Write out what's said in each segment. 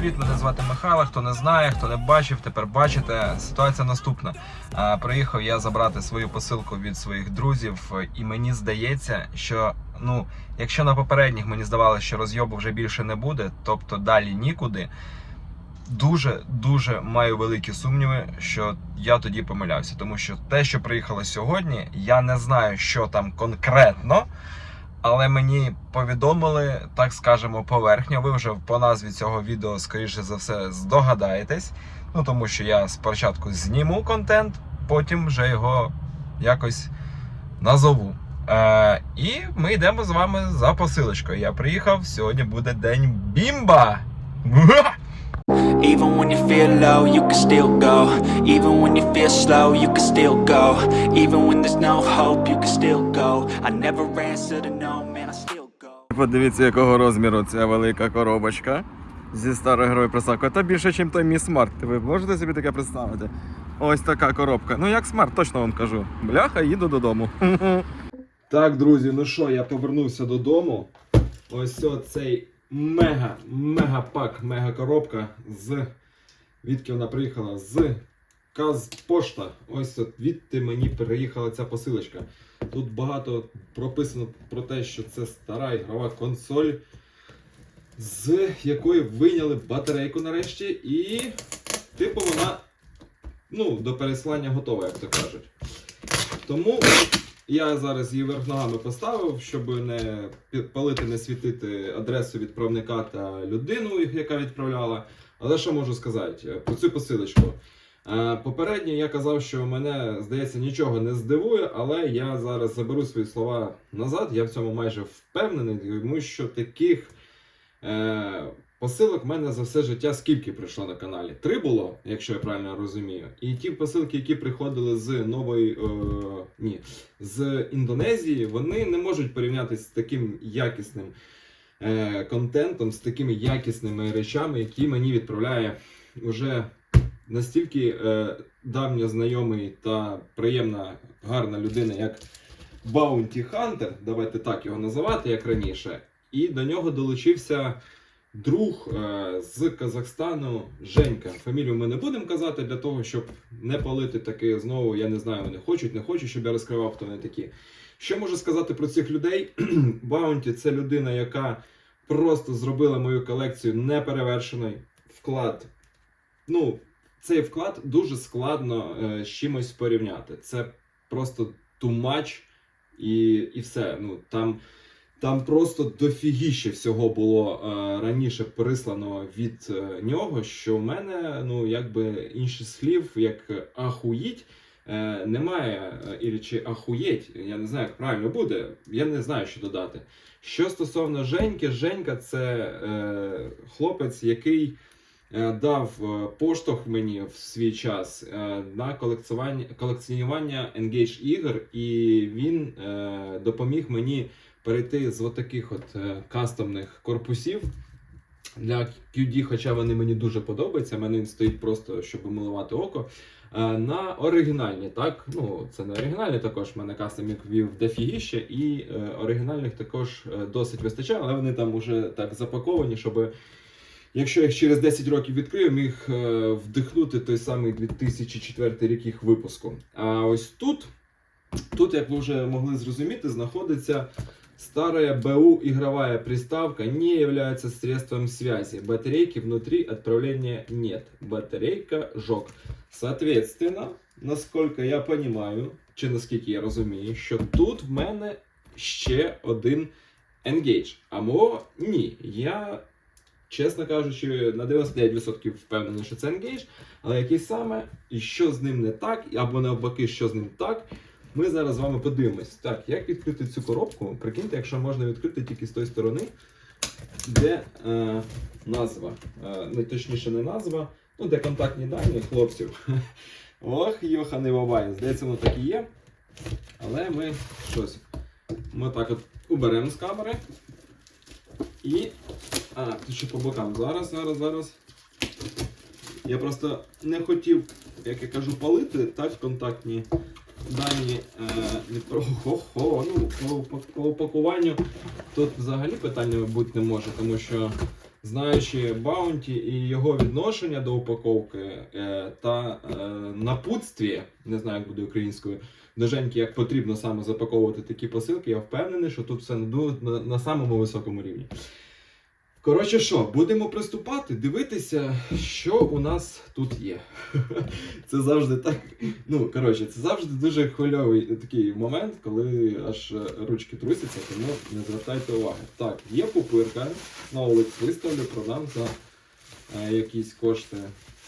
привіт! Мене звати Михайло. Хто не знає, хто не бачив, тепер бачите. Ситуація наступна. Приїхав я забрати свою посилку від своїх друзів, і мені здається, що ну, якщо на попередніх мені здавалося, що розйобу вже більше не буде, тобто далі нікуди. Дуже дуже маю великі сумніви, що я тоді помилявся, тому що те, що приїхало сьогодні, я не знаю, що там конкретно. Але мені повідомили, так скажемо, поверхня. Ви вже по назві цього відео, скоріше за все, здогадаєтесь. Ну тому що я спочатку зніму контент, потім вже його якось назову. Е, і ми йдемо з вами за посилочкою. Я приїхав. Сьогодні буде день бімба! Even when you feel low, you can still go. Even when you feel slow, you can still go. Even when there's no hope, you can still go. I never answer to no, man, I still go. Подивіться, якого розміру ця велика коробочка зі старою герою приставкою. Та більше, ніж той мій смарт. Ви можете собі таке представити? Ось така коробка. Ну як смарт, точно вам кажу. Бляха, їду додому. Так, друзі, ну що, я повернувся додому. Ось цей мега, мега пак, мега коробка з. Відки вона приїхала? З Казпошта. Ось от відти мені приїхала ця посилочка. Тут багато прописано про те, що це стара ігрова консоль, з якої вийняли батарейку нарешті, і, типу, вона ну, до переслання готова, як то кажуть. Тому я зараз її верх ногами поставив, щоб не палити, не світити адресу відправника та людину, яка відправляла. Але що можу сказати про цю посилочку? Е, Попередньо я казав, що мене, здається, нічого не здивує, але я зараз заберу свої слова назад. Я в цьому майже впевнений, тому що таких е, посилок в мене за все життя скільки прийшло на каналі? Три було, якщо я правильно розумію. І ті посилки, які приходили з нової е, ні, з Індонезії, вони не можуть порівнятися з таким якісним е, контентом, з такими якісними речами, які мені відправляє уже настільки е, давньо знайомий та приємна, гарна людина, як Bounty Hunter, давайте так його називати, як раніше. І до нього долучився друг е, з Казахстану Женька. Фамілію ми не будемо казати для того, щоб не палити таки знову. Я не знаю, вони хочуть, не хочуть, щоб я розкривав, хто вони такі. Що можу сказати про цих людей? Баунті це людина, яка просто зробила мою колекцію неперевершений вклад. Ну, цей вклад дуже складно е, з чимось порівняти. Це просто much і, і все. Ну, там, там просто дофігіще всього було е, раніше прислано від е, нього, що в мене, ну, якби інших слів, як ахуїть, е, немає. е, І чи ахуєть, я не знаю, як правильно буде, я не знаю, що додати. Що стосовно Женьки, Женька це е, хлопець, який е, дав е, поштовх мені в свій час на колекціювання, колекціонування Engage ігор, і він е, допоміг мені перейти з отаких от е, кастомних корпусів. Для QD, хоча вони мені дуже подобаються, мене він стоїть просто, щоб милувати око. е, На оригінальні, так, ну це не оригінальні також. в мене кастомік вів дофігіще, і е, оригінальних також досить вистачає, але вони там уже так запаковані, щоб якщо їх через 10 років відкрию, міг вдихнути той самий 2004 рік їх випуску. А ось тут, тут, як ви вже могли зрозуміти, знаходиться старая БУ игровая приставка, не является средством связи. Батарейки внутри отправления нет. Батарейка жок. Соответственно, насколько я понимаю, чи наскільки я розумію, що тут в мене ще один Engage. А мого ні. Я, чесно кажучи, на 99% впевнений, що це Engage, але який саме і що з ним не так, або навпаки, що з ним так. Ми зараз з вами подивимось. Так, як відкрити цю коробку? Прикиньте, якщо можна відкрити тільки з тої сторони, де е, назва. Е, не точніше, не назва, ну де контактні дані хлопців. Ох, йоханий бабай. Здається, воно так і є. Але ми щось. Ми так от уберемо з камери. І. А, тут ще по бокам. Зараз, зараз, зараз. Я просто не хотів, як я кажу, палити так контактні дані е, від хо-хо, ну, по, по, по упакуванню тут взагалі питання бути не може, тому що знаючи Баунті і його відношення до упаковки е, та е, напутстві, не знаю, як буде українською, до Женьки, як потрібно саме запаковувати такі посилки, я впевнений, що тут все на, на, на самому високому рівні. Коротше, що, будемо приступати, дивитися, що у нас тут є. Це завжди так. Ну, коротше, це завжди дуже хвильовий такий момент, коли аж ручки трусяться, тому не звертайте уваги. Так, є пупирка, на OLX виставлю, продам за е, якісь кошти.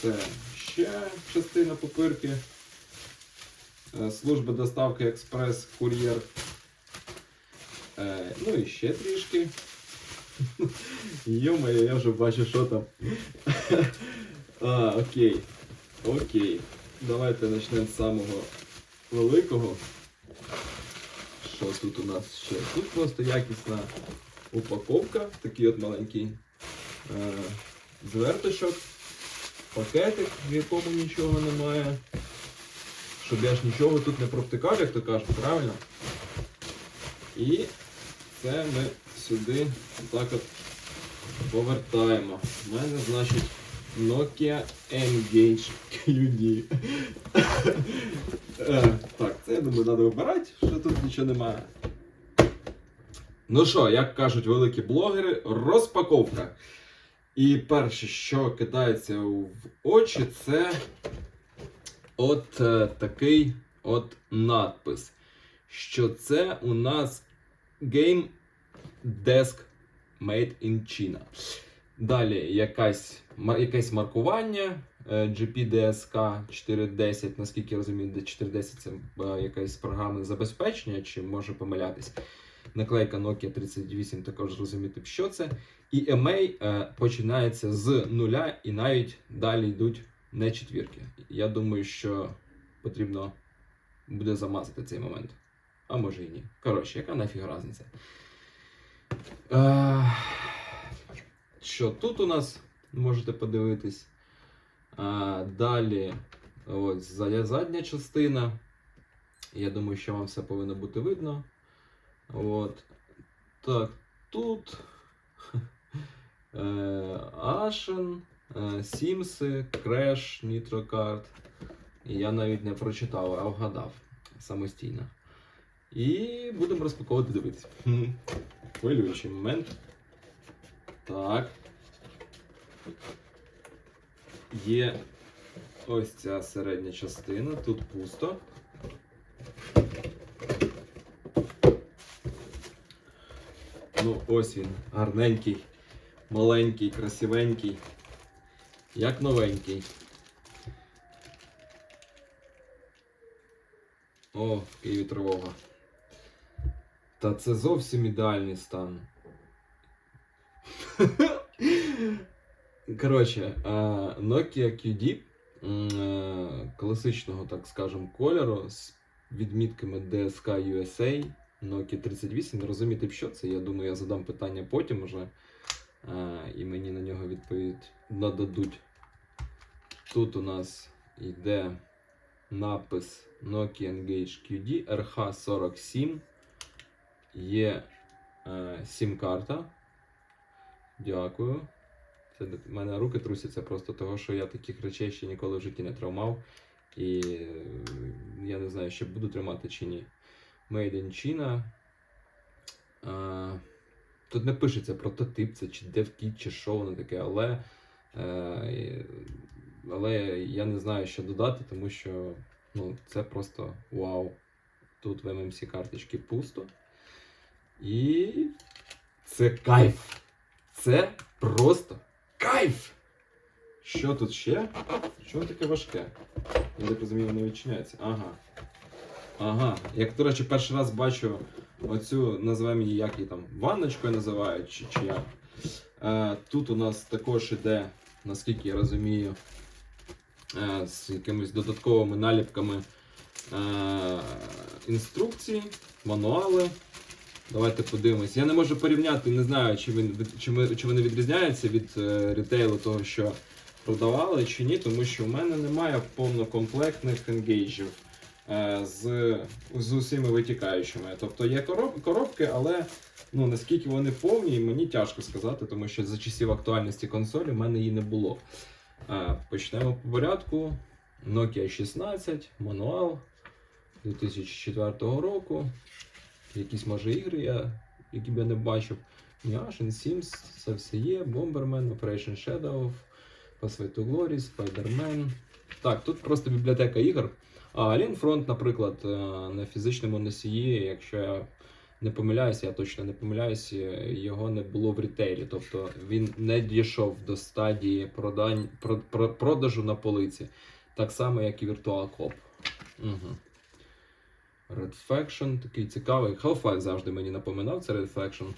Це ще частина пупирки. Е, служба доставки експрес, кур'єр. Е, ну і ще трішки. Йо-моє, я вже бачу, що там. а, окей. Окей. Давайте почнемо з самого великого. Що тут у нас ще? Тут просто якісна упаковка, такий от маленький е, зверточок, пакетик, в якому нічого немає. Щоб я ж нічого тут не провтикав, як то кажуть, правильно? І це ми сюди так от повертаємо. У мене, значить, Nokia Engage QD. Е, Так, це я думаю, треба вибирати, що тут нічого немає. Ну що, як кажуть великі блогери, розпаковка. І перше, що кидається в очі, це от е, такий от надпис. Що це у нас Game Desk Made in China. Далі якась, якесь маркування е, GPDSK 410, наскільки я розумію, де 410 це е, якесь програмне забезпечення, чи може помилятись. Наклейка Nokia 38 також зрозуміти, що це. І EMA е, починається з нуля і навіть далі йдуть не четвірки. Я думаю, що потрібно буде замазати цей момент. А може і ні. Коротше, яка нафіг разниця? Е, що тут у нас можете подивитись? А, далі ось задня, частина. Я думаю, що вам все повинно бути видно. От. Так, тут е, Сімси, Crash, NitroCard. Я навіть не прочитав, а вгадав самостійно. І будемо розпаковувати дивитися. Хвилюючий момент. Так. Є ось ця середня частина, тут пусто. Ну, ось він, гарненький, маленький, красивенький, як новенький. О, Києві тривога. Та це зовсім ідеальний стан. Коротше, е, Nokia QD е, класичного, так скажем, кольору з відмітками DSK USA Nokia 38. Не розумієте, що це. Я думаю, я задам питання потім уже. е, І мені на нього відповідь нададуть. Тут у нас йде напис Nokia Engage QD RH47. Є е, сім-карта. Дякую. Це в мене руки трусяться просто того, що я таких речей ще ніколи в житті не тримав. І е, я не знаю, ще буду тримати чи ні. Made in China. Е, тут не пишеться прототип, це чи DevKit, чи що воно таке, але, е, але я не знаю, що додати, тому що ну, це просто вау. Тут в MMC карточки пусто. І це кайф. Це просто кайф! Що тут ще? Що таке важке? Я так розумію, воно відчиняється. Ага. Ага. Як, до речі, перший раз бачу оцю, називаємо її, як її там, ванночкою називають, чи, чи як. Е, тут у нас також іде, наскільки я розумію, е, з якимись додатковими наліпками е, інструкції, мануали. Давайте подивимось. Я не можу порівняти, не знаю, чи, він, чи, ми, чи вони відрізняються від е, рітейлу того, що продавали, чи ні, тому що в мене немає повнокомплектних енгейджів. е, з, з усіми витікаючими. Тобто є короб, коробки, але ну, наскільки вони повні, мені тяжко сказати, тому що за часів актуальності консолі в мене її не було. Е, Почнемо по порядку. Nokia 16, мануал 2004 року. Якісь може ігри, я, які б я не бачив. Mirage, Sims, це все є. Bomberman, Operation Shadow, Pathway to Glory, Spider-Man. Так, тут просто бібліотека ігор. А Alien Front, наприклад, е, на фізичному носії, якщо я не помиляюся, я точно не помиляюся, його не було в рітейлі. Тобто він не дійшов до стадії продань, про, про- продажу на полиці. Так само, як і Virtual Cop. Угу. Red Faction такий цікавий. Half-Life завжди мені напоминав це Red Faction.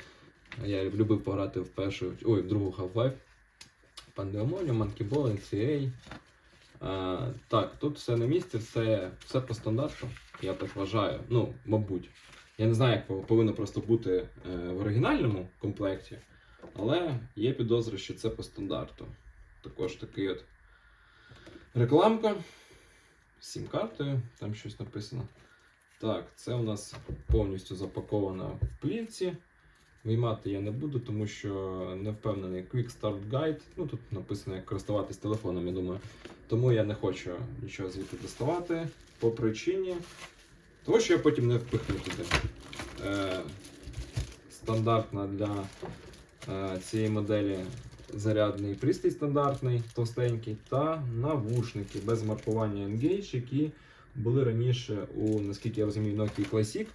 Я любив пограти в першу, ой, в другу Half-Life. Pandemonium, Monkey Ball, NCA. А, так, тут все на місці, все, все по стандарту. Я так вважаю. Ну, мабуть. Я не знаю, як повинно просто бути е, в оригінальному комплекті, але є підозри, що це по стандарту. Також такий от рекламка сім-картою, там щось написано. Так, це у нас повністю запаковано в плівці. Виймати я не буду, тому що не впевнений Quick Start Guide. Ну тут написано, як користуватись телефоном, я думаю. Тому я не хочу нічого звідти доставати по причині того, що я потім не впихну туди. Е, стандартна для е, цієї моделі зарядний пристрій стандартний, товстенький, та навушники без маркування Engage, які були раніше у, наскільки я розумію, Nokia Classic.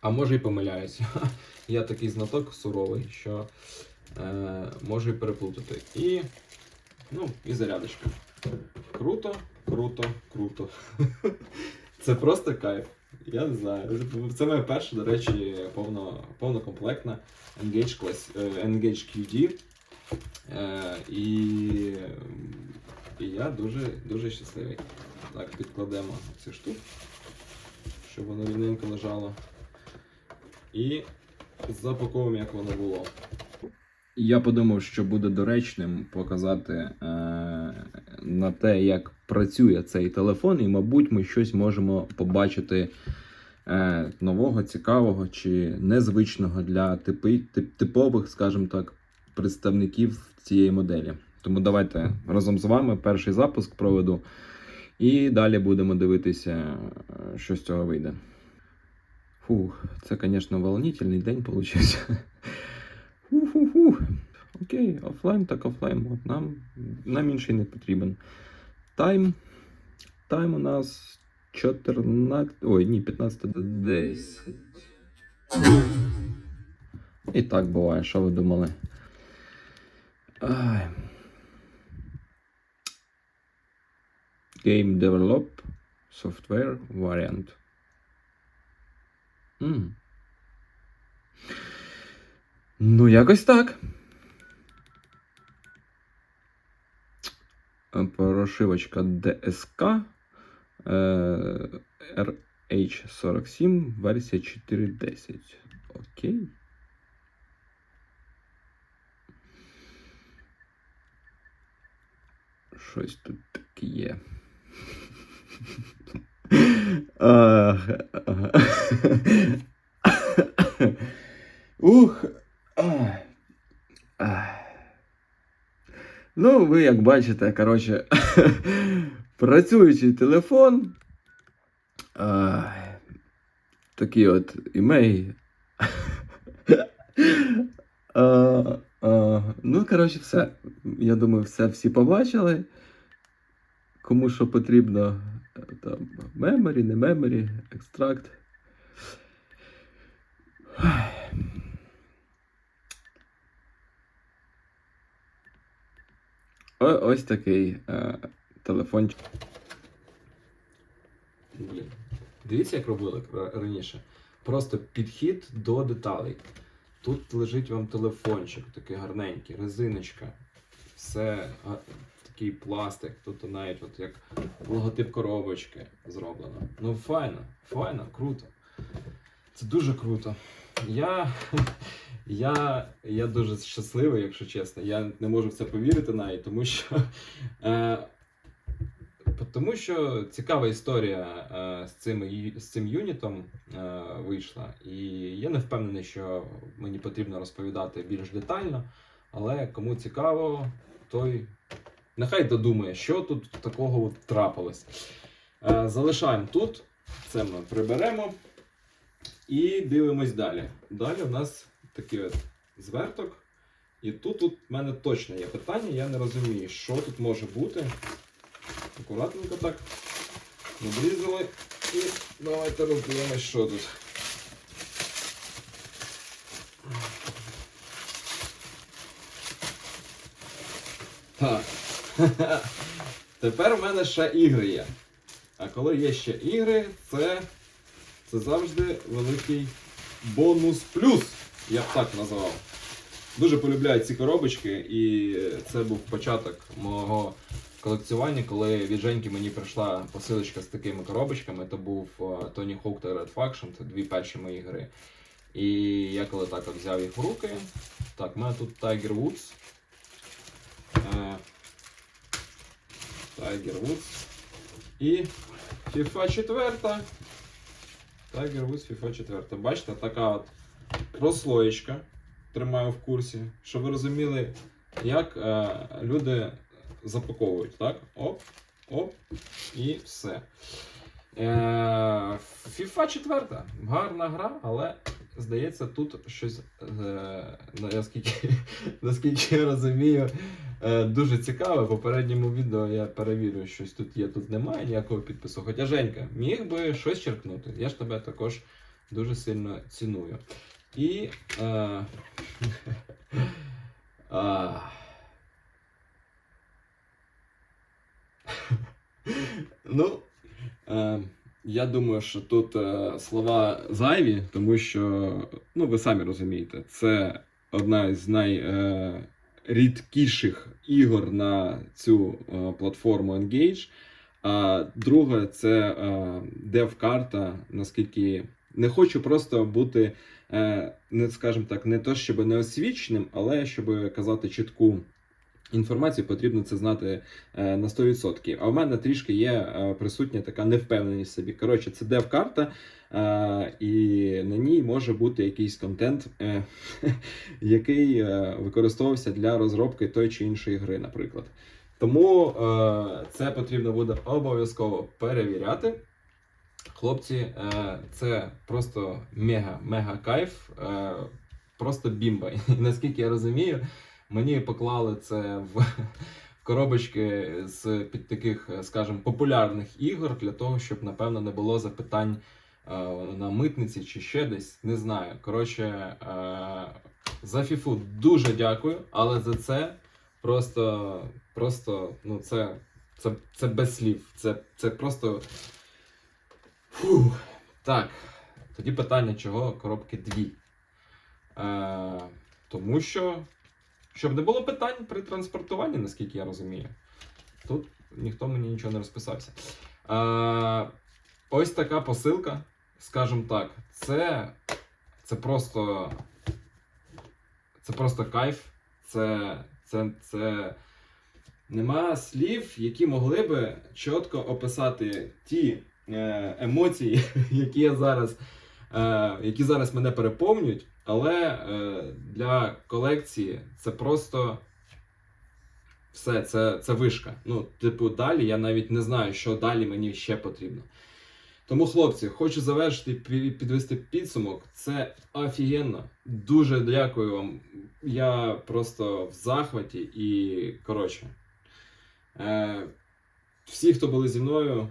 А може і помиляюся. Я такий знаток суровий, що е, можу і переплутати. І, ну, і зарядочка. Круто, круто, круто. Це просто кайф. Я не знаю. Це моя перша, до речі, повно, повнокомплектна Engage, е, Engage QD. Е, і, і я дуже, дуже щасливий. Так, підкладемо цю штуку, щоб воно рівненько лежало. І запаковуємо, як воно було. Я подумав, що буде доречним показати е, на те, як працює цей телефон, і, мабуть, ми щось можемо побачити е, нового, цікавого чи незвичного для типи, тип, типових, скажімо так, представників цієї моделі. Тому давайте разом з вами перший запуск проведу, і далі будемо дивитися, що з цього вийде. Фух, це, звісно, волнительний день получився. Фу-фу-фу. Окей, офлайн так офлайн мод. Нам, нам інший не потрібен. Тайм. Тайм у нас 14. Ой, ні, 15 10. І так буває, що ви думали? Ай. Game Develop Software Variant. М. Ну, якось так. Прошивочка DSK е, RH47, версія 4.10. Окей. Щось тут таке є. Ух. Ну, ви як бачите, коротше, працюючий телефон. Такий от імей. Ну, коротше, все. Я думаю, все всі побачили. Кому що потрібно, е, там, меморі, не меморі, екстракт. О, ось такий е, телефончик. Блін. Дивіться, як робили раніше. Просто підхід до деталей. Тут лежить вам телефончик, такий гарненький, резиночка. Все такий пластик, тут навіть от як логотип коробочки зроблено. Ну, файно, файно, круто. Це дуже круто. Я, я, я дуже щасливий, якщо чесно. Я не можу в це повірити навіть, тому що е, тому що цікава історія е, з, цим, з цим юнітом е, вийшла. І я не впевнений, що мені потрібно розповідати більш детально. Але кому цікаво, той нехай додумає, що тут такого от трапилось. Е, залишаємо тут. Це ми приберемо. І дивимось далі. Далі у нас такий от зверток. І тут, в мене точно є питання, я не розумію, що тут може бути. Акуратненько так. Надрізали. І давайте роздивимось, що тут. Так. Тепер в мене ще ігри є. А коли є ще ігри, це, це завжди великий бонус плюс, я б так назвав. Дуже полюбляю ці коробочки, і це був початок мого колекціювання, коли від Женьки мені прийшла посилочка з такими коробочками. То був е, Tony Hawk та Red Faction, це дві перші мої гри. І я коли так взяв їх в руки. Так, в мене тут Tiger Woods. Tiger Woods. І FIFA 4. Tiger Woods FIFA 4. Бачите, така от прослоєчка. Тримаю в курсі, щоб ви розуміли, як е, люди запаковують. Так? Оп, оп, і все. Е, FIFA 4. Гарна гра, але здається, тут щось, е, наскільки, наскільки я розумію, е, дуже цікаве. В попередньому відео я перевірю, щось тут є, тут немає ніякого підпису. Хоча Женька, міг би щось черкнути. Я ж тебе також дуже сильно ціную. І. Е, а, ну, е, я думаю, що тут е, слова зайві, тому що, ну, ви самі розумієте, це одна з найрідкіших ігор на цю е, платформу Engage. А друга це е, дев-карта, наскільки не хочу просто бути, е, не скажімо так, не то щоб неосвіченим, але щоб казати чітку інформацію, потрібно це знати е, на 100%. А в мене трішки є е, присутня така невпевненість в собі. Коротше, це дев-карта, е, і на ній може бути якийсь контент, е, який е, використовувався для розробки той чи іншої гри, наприклад. Тому е, це потрібно буде обов'язково перевіряти. Хлопці, е, це просто мега-мега кайф, е, просто бімба. І наскільки я розумію, мені поклали це в, коробочки з під таких, е, скажімо, популярних ігор для того, щоб, напевно, не було запитань е, на митниці чи ще десь. Не знаю. Коротше, е, за фіфу дуже дякую, але за це просто, просто, ну, це, це, це без слів. Це, це просто. Фух. Так. Тоді питання, чого коробки дві. Е, тому що, щоб не було питань при транспортуванні, наскільки я розумію. Тут ніхто мені нічого не розписався. Е, ось така посилка, скажімо так, це, це просто. Це просто кайф. Це, це, це нема слів, які могли би чітко описати ті е, емоції, які я зараз, е, які зараз мене переповнюють. Але е, для колекції це просто все, це, це вишка. Ну, типу, далі я навіть не знаю, що далі мені ще потрібно. Тому, хлопці, хочу завершити пі- підвести підсумок. Це офігенно. Дуже дякую вам. Я просто в захваті і коротше. Е, всі, хто були зі мною,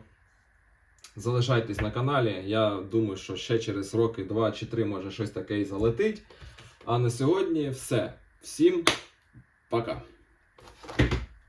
залишайтесь на каналі. Я думаю, що ще через роки, два чи три, може щось таке і залетить. А на сьогодні все. Всім пока.